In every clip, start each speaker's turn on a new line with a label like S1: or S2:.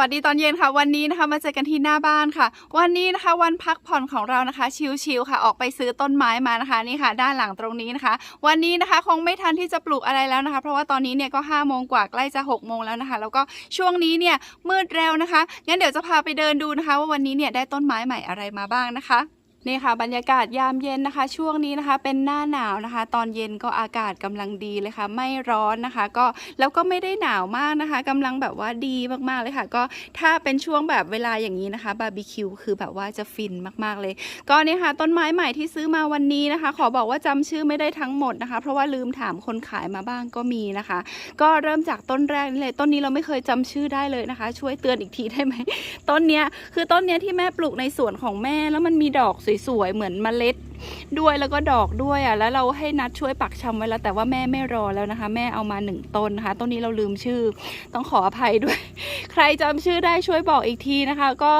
S1: วัสดีตอนเย็นค่ะ วันนี้นะคะมาเจอกันที่หน้าบ้านค่ะ วันนี้นะคะวันพักผ่อนของเรานะคะ ชิลๆค่ะ ออกไปซื้อต้นไม้มานะคะนี่ค่ะ ด้านหลังตรงนี้นะคะ วันนี้นะคะคงไม่ทันที่จะปลูกอะไรแล้วนะคะ เพราะว่าตอนนี้เนี่ยก็5้าโมงกว่าใกล้จะ6กโมงแล้วนะคะ แล้วก็ช่วงนี้เนี่ยมืดเร็วนะคะงั้นเดี๋ยวจะพาไปเดินดูนะคะ ว่าวันนี้เนี่ยได้ต้นไม้ใหม่อะไรมาบ้างนะคะ นี่ค่ะบรรยากาศยามเย็นนะคะ ช่วงนี้นะคะ เป็นหน้าหนาวนะคะ ตอนเย็นก็อากาศกำลังดีเลยค่ะ ไม่ร้อนนะคะ ก็แล้วก็ไม่ได้หนาวมากนะคะกำลังแบบว่าดีมากๆเลยค่ะ ก็ถ้าเป็นช่วงแบบเวลาอย่างนี้นะคะบาร์บีคิวคือแบบว่าจะฟินมากๆเลย ก็นี่ค่ะ ต้นไม้ใหม่ที่ซื้อมาวันนี้นะคะ ขอบอกว่าจำชื่อไม่ได้ทั้งหมดนะคะ เพราะว่าลืมถามคนขายมาบ้างก็มีนะคะ ก็เริ่มจากต้นแรกนี่เลยต้นนี้เราไม่เคยจำชื่อได้เลยนะคะ ช่วยเตือนอีกทีได้ไหมต้นเนี้ยคือต้นเนี้ยที่แม่ปลูกในสวนของแม่แล้วมันมีดอกสสวยๆ เหมือนเมล็ด ด้วยแล้วก็ดอกด้วยอะแล้วเราให้นัดช่วยปักชำไว้แล้วแต่ว่าแม่ไม่รอแล้วนะคะ แม่เอามาหนึ่งต้นนะคะต้นนี้เราลืมชื่อ ต้องขออภัยด้วย ใครจำชื่อได้ช่วยบอกอีกทีนะคะ ก็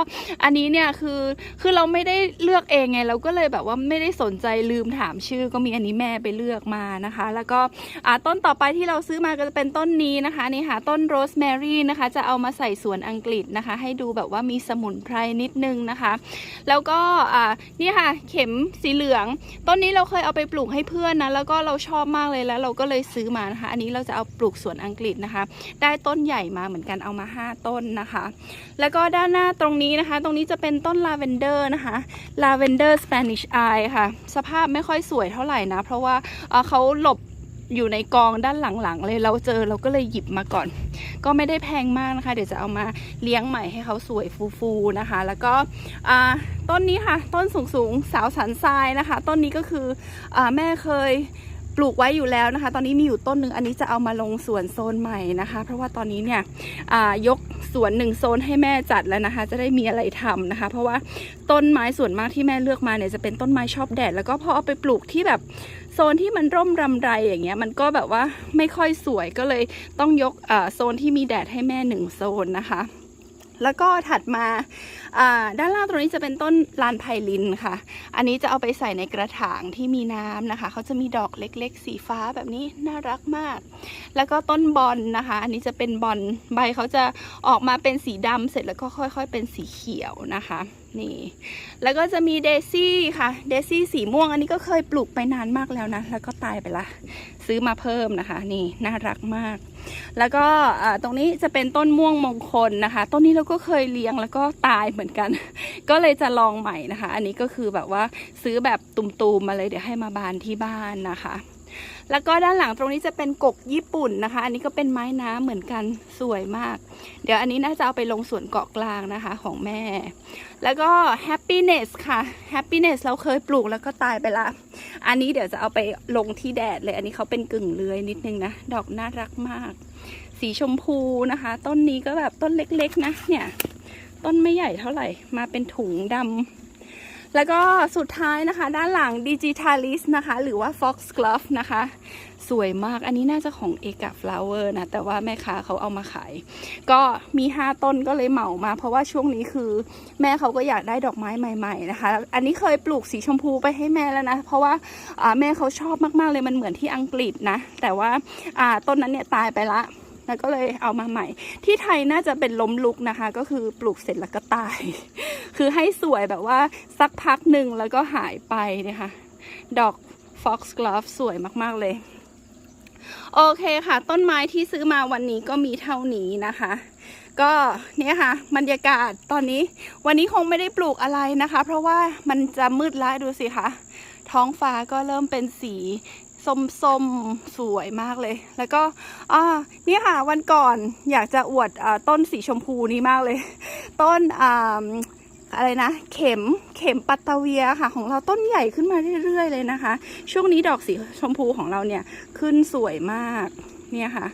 S1: อันนี้เนี่ยคือคือเราไม่ได้เลือกเองไง เราก็เลยแบบว่าไม่ได้สนใจลืมถามชื่อ ก็มีอันนี้แม่ไปเลือกมานะคะ แล้วก็อ่าต้นต่อไปที่เราซื้อมาก็จะเป็นต้นนี้นะคะนี่ค่ะต้นโรสแมรี่นะคะ จะเอามาใส่สวนอังกฤษนะคะ ให้ดูแบบว่ามีสมุนไพรนิดนึงนะคะ แล้วก็อ่านี่ค่ะเข็มสีเหลืองต้นนี้เราเคยเอาไปปลูกให้เพื่อนนะ แล้วก็เราชอบมากเลยแล้ว เราก็เลยซื้อมานะคะ อันนี้เราจะเอาปลูกสวนอังกฤษนะคะ ได้ต้นใหญ่มาเหมือนกันเอามา 5 ต้นนะคะ แล้วก็ด้านหน้าตรงนี้นะคะ ตรงนี้จะเป็นต้นลาเวนเดอร์นะคะ ลาเวนเดอร์สเปนิชไอค่ะ สภาพไม่ค่อยสวยเท่าไหร่นะ เพราะว่าเอ่อเขาหลบ อยู่ในกองด้านหลังๆเลยเราเจอเราก็เลยหยิบมาก่อน ก็ไม่ได้แพงมากนะคะ เดี๋ยวจะเอามาเลี้ยงใหม่ให้เขาสวยฟูๆนะคะ แล้วก็ต้นนี้ค่ะ ต้นสูงๆสาวสันทรายนะคะ ต้นนี้ก็คืออแม่เคย ปลูกไว้อยู่แล้วนะคะ ตอนนี้มีอยู่ต้นหนึ่งอันนี้จะเอามาลงสวนโซนใหม่นะคะ เพราะว่าตอนนี้เนี่ยยกสวนหนึ่งโซนให้แม่จัดแล้วนะคะ จะได้มีอะไรทำนะคะ เพราะว่าต้นไม้ส่วนมากที่แม่เลือกมาเนี่ยจะเป็นต้นไม้ชอบแดด แล้วก็พอเอาไปปลูกที่แบบโซนที่มันร่มรำไรอย่างเงี้ยมันก็แบบว่าไม่ค่อยสวยก็เลยต้องยกโซนที่มีแดดให้แม่หนึ่งโซนนะคะ แล้วก็ถัดมา ด้านล่างตรงนี้จะเป็นต้นลานไพลินค่ะ อันนี้จะเอาไปใส่ในกระถางที่มีน้ำนะคะ เขาจะมีดอกเล็กๆ สีฟ้าแบบนี้น่ารักมาก แล้วก็ต้นบอลนะคะ อันนี้จะเป็นบอลใบเขาจะออกมาเป็นสีดำเสร็จแล้วก็ค่อย ๆ เป็นสีเขียวนะคะนี่ แล้วก็จะมีเดซี่ค่ะ เดซี่สีม่วงอันนี้ก็เคยปลูกไปนานมากแล้วนะ แล้วก็ตายไปละ ซื้อมาเพิ่มนะคะ นี่น่ารักมาก แล้วก็ตรงนี้จะเป็นต้นม่วงมงคลนะคะ ต้นนี้เราก็เคยเลี้ยงแล้วก็ตายเหมือนกัน ก็เลยจะลองใหม่นะคะ อันนี้ก็คือแบบว่าซื้อแบบตุ่มๆมาเลยเดี๋ยวให้มาบานที่บ้านนะคะ แล้วก็ด้านหลังตรงนี้จะเป็นกกญี่ปุ่นนะคะ อันนี้ก็เป็นไม้น้ำเหมือนกันสวยมาก เดี๋ยวอันนี้น่าจะเอาไปลงสวนเกาะกลางนะคะของแม่ แล้วก็ happiness ค่ะ happiness เราเคยปลูกแล้วก็ตายไปละ อันนี้เดี๋ยวจะเอาไปลงที่แดดเลย อันนี้เขาเป็นกึ่งเลื้อยนิดนึงนะ ดอกน่ารักมาก สีชมพูนะคะ ต้นนี้ก็แบบต้นเล็กๆนะเนี่ย ต้นไม่ใหญ่เท่าไหร่ มาเป็นถุงดำ แล้วก็สุดท้ายนะคะ ด้านหลัง Digitalis นะคะ หรือว่า Fox Glove นะคะ สวยมากอันนี้น่าจะของเอกา Flower นะ แต่ว่าแม่ค้าเขาเอามาขาย ก็มี 5 ต้นก็เลยเหมามา เพราะว่าช่วงนี้คือแม่เขาก็อยากได้ดอกไม้ใหม่ๆนะคะ อันนี้เคยปลูกสีชมพูไปให้แม่แล้วนะ เพราะว่าแม่เขาชอบมากๆเลยมันเหมือนที่อังกฤษนะ แต่ว่าต้นนั้นเนี่ยตายไปละ แล้วก็เลยเอามาใหม่ ที่ไทยน่าจะเป็นล้มลุกนะคะ ก็คือปลูกเสร็จแล้วก็ตาย คือให้สวยแบบว่าสักพักหนึ่งแล้วก็หายไปนะคะ ดอก fox glove สวยมากๆเลย โอเคค่ะ ต้นไม้ที่ซื้อมาวันนี้ก็มีเท่านี้นะคะก็เนี่ยค่ะบรรยากาศตอนนี้วันนี้คงไม่ได้ปลูกอะไรนะคะ เพราะว่ามันจะมืดแล้วดูสิคะท้องฟ้าก็เริ่มเป็นสี ส้มๆสวยมากเลย แล้วก็อ่านี่ค่ะวันก่อนอยากจะอวดอต้นสีชมพูนี้มากเลย ต้นอ่าอะไรนะเข็มเข็มปัตตาเวียค่ะ ของเราต้นใหญ่ขึ้นมาเรื่อยๆเลยนะคะ ช่วงนี้ดอกสีชมพูของเราเนี่ยขึ้นสวยมากเนี่ยค่ะ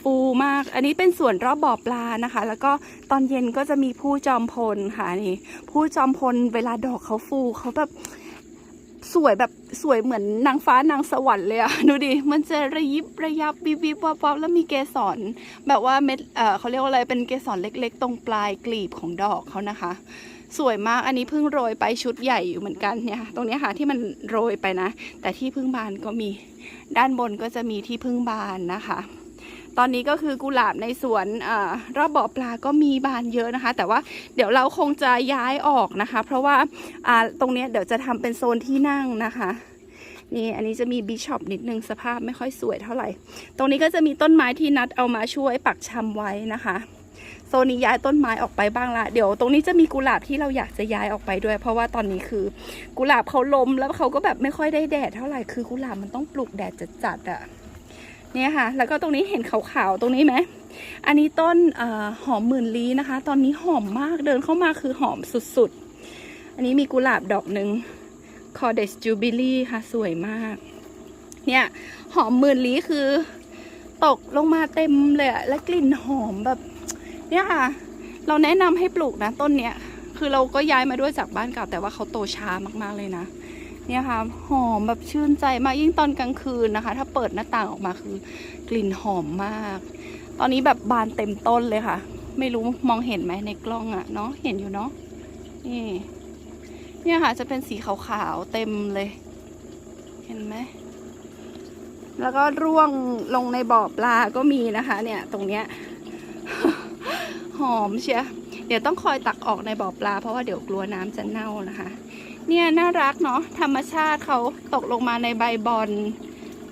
S1: ฟูมาก อันนี้เป็นส่วนรอบบ่อปลานะคะ แล้วก็ตอนเย็นก็จะมีผู้จอมพลค่ะนี่ผู้จอมพลเวลาดอกเขาฟูเขาแบบ สวยแบบสวยเหมือนนางฟ้านางสวรรค์เลยอะดูดิ มันจะระยิบระยับวิบวิบวับวับแล้วมีเกสรแบบว่าเม็ดเออเขาเรียกว่าอะไรเป็นเกสรเล็ก ๆ ตรงปลายกลีบของดอกเขานะคะ สวยมากอันนี้เพิ่งโรยไปชุดใหญ่อยู่เหมือนกันเนี่ยตรงนี้ค่ะที่มันโรยไปนะ แต่ที่พึ่งบานก็มีด้านบนก็จะมีที่พึ่งบานนะคะ ตอนนี้ก็คือกุหลาบในสวนอรอบบ่อปลาก็มีบานเยอะนะคะ แต่ว่าเดี๋ยวเราคงจะย้ายออกนะคะ เพราะว่าตรงนี้เดี๋ยวจะทำเป็นโซนที่นั่งนะคะนี่อันนี้จะมีบิชอปนิดนึงสภาพไม่ค่อยสวยเท่าไหร่ ตรงนี้ก็จะมีต้นไม้ที่นัดเอามาช่วยปักชำไว้นะคะโซนนี้ย้ายต้นไม้ออกไปบ้างละเดี๋ยวตรงนี้จะมีกุหลาบที่เราอยากจะย้ายออกไปด้วย เพราะว่าตอนนี้คือกุหลาบเขาล้มแล้วเขาก็แบบไม่ค่อยได้แดดเท่าไหร่คือกุหลาบมันต้องปลูกแดดจัดๆอะ่ะ เนี่ยค่ะ แล้วก็ตรงนี้เห็นขาวๆตรงนี้ไหมอันนี้ต้นอหอมหมื่นลี้นะคะ ตอนนี้หอมมากเดินเข้ามาคือหอมสุดๆ อันนี้มีกุหลาบดอกหนึ่งคอเดสจูบิลี่ค่ะสวยมาก เนี่ยหอมหมื่นลี้คือ ตกลงมาเต็มเลยอะและกลิ่นหอมแบบ เนี่ยค่ะ เราแนะนำให้ปลูกนะต้นเนี้ยคือเราก็ย้ายมาด้วยจากบ้านเก่าแต่ว่าเขาโตช้ามากๆเลยนะ เนี่ยค่ะหอมแบบชื่นใจมากยิ่งตอนกลางคืนนะคะ ถ้าเปิดหน้าต่างออกมาคือกลิ่นหอมมาก ตอนนี้แบบบานเต็มต้นเลยค่ะ ไม่รู้มองเห็นไหมในกล้องอะเนาะเห็นอยู่เนาะนี่เนี่ยค่ะจะเป็นสีขาวๆเต็มเลย เห็นไหมแล้วก็ร่วงลงในบ่อปลาก็มีนะคะ เนี่ยตรงเนี้ยหอมเชียเดี๋ยวต้องคอยตักออกในบ่อปลา เพราะว่าเดี๋ยวกลัวน้ำจะเน่านะคะ เนี่ยน่ารักเนาะธรรมชาติเขาตกลงมาในใบบอล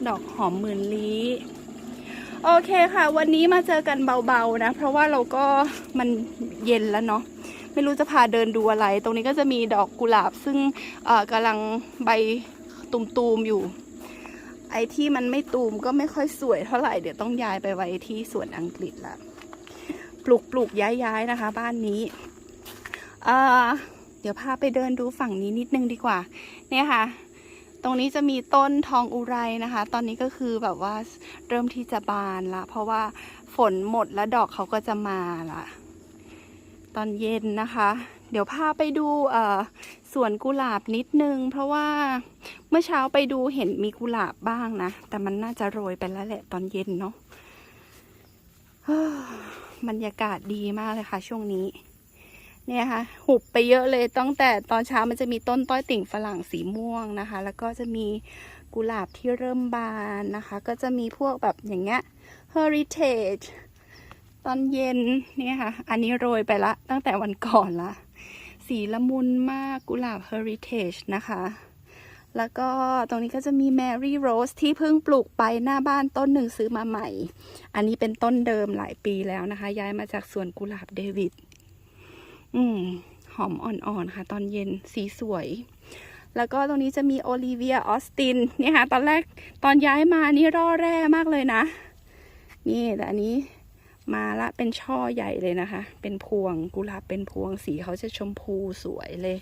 S1: ดอกหอมหมื่นลี้โอเคค่ะ วันนี้มาเจอกันเบาๆนะ เพราะว่าเราก็มันเย็นแล้วเนาะไม่รู้จะพาเดินดูอะไร ตรงนี้ก็จะมีดอกกุหลาบ ซึ่งกำลังใบตุมๆอยู่ ไอ้ที่มันไม่ตูมก็ไม่ค่อยสวยเท่าไหร่เดี๋ยวต้องย้ายไปไว้ที่สวนอังกฤษละปลูกปลูกย้ายย้ายนะคะ บ้านนี้อ่า เดี๋ยวพาไปเดินดูฝั่งนี้นิดนึงดีกว่า เนี่ยค่ะ ตรงนี้จะมีต้นทองอุไรนะคะ ตอนนี้ก็คือแบบว่าเริ่มที่จะบานละ เพราะว่าฝนหมดแล้วดอกเขาก็จะมาละตอนเย็นนะคะ เดี๋ยวพาไปดูสวนกุหลาบนิดนึง เพราะว่าเมื่อเช้าไปดูเห็นมีกุหลาบบ้างนะ แต่มันน่าจะโรยไปแล้วแหละตอนเย็นเนาะบรรยากาศดีมากเลยค่ะช่วงนี้ เนี่ยค่ะ หุบไปเยอะเลยตั้งแต่ตอนเช้ามันจะมีต้นต้อยติ่งฝรั่งสีม่วงนะคะ แล้วก็จะมีกุหลาบที่เริ่มบานนะคะ ก็จะมีพวกแบบอย่างเงี้ย heritage ตอนเย็นเนี่ยค่ะ อันนี้โรยไปละ ตั้งแต่วันก่อนละ สีละมุนมากกุหลาบ heritage นะคะ แล้วก็ตรงนี้ก็จะมี Mary Rose ที่เพิ่งปลูกไปหน้าบ้านต้นหนึ่งซื้อมาใหม่ อันนี้เป็นต้นเดิมหลายปีแล้วนะคะ ย้ายมาจากสวนกุหลาบเดวิด อืม หอมอ่อนๆค่ะ ตอนเย็นสีสวย แล้วก็ตรงนี้จะมีโอลิเวียออสตินเนี่ยค่ะ ตอนแรกตอนย้ายมานี่ร่อแร่มากเลยนะ นี่แต่อันนี้มาละเป็นช่อใหญ่เลยนะคะ เป็นพวงกุหลาบเป็นพวงสีเขาจะชมพูสวยเลย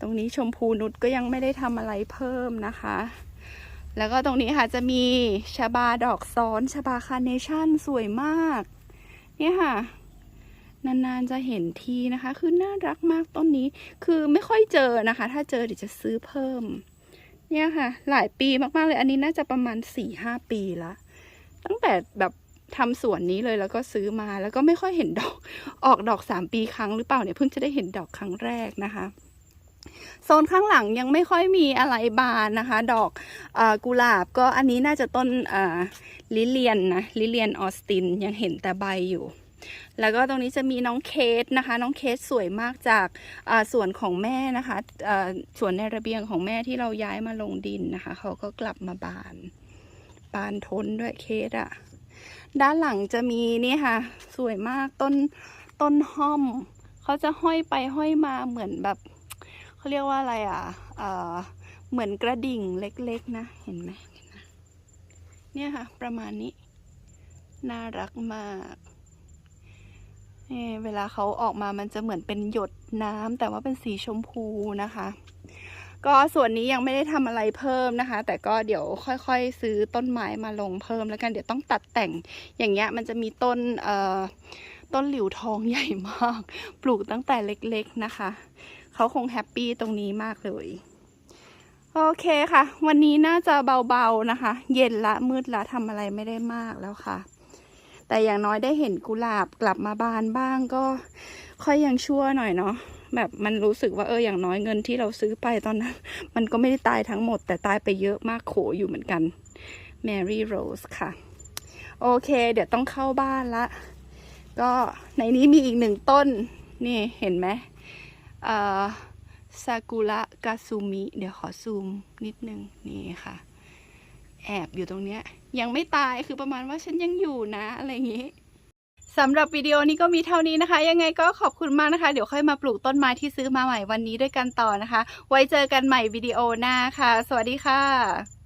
S1: ตรงนี้ชมพูนุชก็ยังไม่ได้ทำอะไรเพิ่มนะคะ แล้วก็ตรงนี้ค่ะจะมีชาบาดอกซ้อนชาบาคาร์เนชั่นสวยมาก เนี่ยค่ะ นานๆจะเห็นทีนะคะ คือน่ารักมากต้นนี้ คือไม่ค่อยเจอนะคะ ถ้าเจอเดี๋ยวจะซื้อเพิ่ม เนี่ยค่ะ หลายปีมากๆเลย อันนี้น่าจะประมาณสี่ห้าปีละตั้งแต่แบบทำสวนนี้เลยแล้วก็ซื้อมาแล้วก็ไม่ค่อยเห็นดอกออกดอกสามปีครั้งหรือเปล่าเนี่ยเพิ่งจะได้เห็นดอกครั้งแรกนะคะโซนข้างหลังยังไม่ค่อยมีอะไรบานนะคะ ดอกอกุหลาบก็อันนี้น่าจะต้นลิเลียนนะลิเลียนออสตินยังเห็นแต่ใบอยู่ แล้วก็ตรงนี้จะมีน้องเคสนะคะ น้องเคสสวยมากจากาสวนของแม่นะคะอ่าสวนในระเบียงของแม่ที่เราย้ายมาลงดินนะคะ เขาก็กลับมาบาน บานทนด้วยเคสอะด้านหลังจะมีนี่ค่ะ สวยมากต้นต้นห้อม เขาจะห้อยไปห้อยมาเหมือนแบบเขาเรียกว่าอะไรอะเอ่อเหมือนกระดิ่งเล็กๆนะ เห็นไหมเนี่ยค่ะ ประมาณนี้ น่ารักมาก เอ่เวลาเขาออกมามันจะเหมือนเป็นหยดน้ำแต่ว่าเป็นสีชมพูนะคะ ก็ส่วนนี้ยังไม่ได้ทำอะไรเพิ่มนะคะ แต่ก็เดี๋ยวค่อยๆ ซื้อต้นไม้มาลงเพิ่มแล้วกันเดี๋ยวต้องตัดแต่งอย่างเงี้ยมันจะมีต้นเอ่อต้นหลิวทองใหญ่มาก ปลูกตั้งแต่เล็กๆนะคะ เขาคงแฮปปี้ตรงนี้มากเลย โอเคค่ะ วันนี้น่าจะเบาๆนะคะ เย็นละมืดละทำอะไรไม่ได้มากแล้วค่ะ แต่อย่างน้อยได้เห็นกุหลาบกลับมาบานบ้างก็ค่อยยังชั่วหน่อยเนาะแบบมันรู้สึกว่าเอออย่างน้อยเงินที่เราซื้อไปตอนนั้น มันก็ไม่ได้ตายทั้งหมด แต่ตายไปเยอะมากโขอยู่เหมือนกัน Mary Rose ค่ะ โอเค เดี๋ยวต้องเข้าบ้านละ ก็ในนี้มีอีกหนึ่งต้น นี่เห็นไหมเอ่อซากุระกาซูมิ เดี๋ยวขอซูมนิดนึง นี่ค่ะ แอบอยู่ตรงเนี้ย ยังไม่ตายคือประมาณว่าฉันยังอยู่นะอะไรอย่างงี้สำหรับวิดีโอนี้ก็มีเท่านี้นะคะ ยังไงก็ขอบคุณมากนะคะ เดี๋ยวค่อยมาปลูกต้นไม้ที่ซื้อมาใหม่วันนี้ด้วยกันต่อนะคะ ไว้เจอกันใหม่วิดีโอหน้าค่ะ สวัสดีค่ะ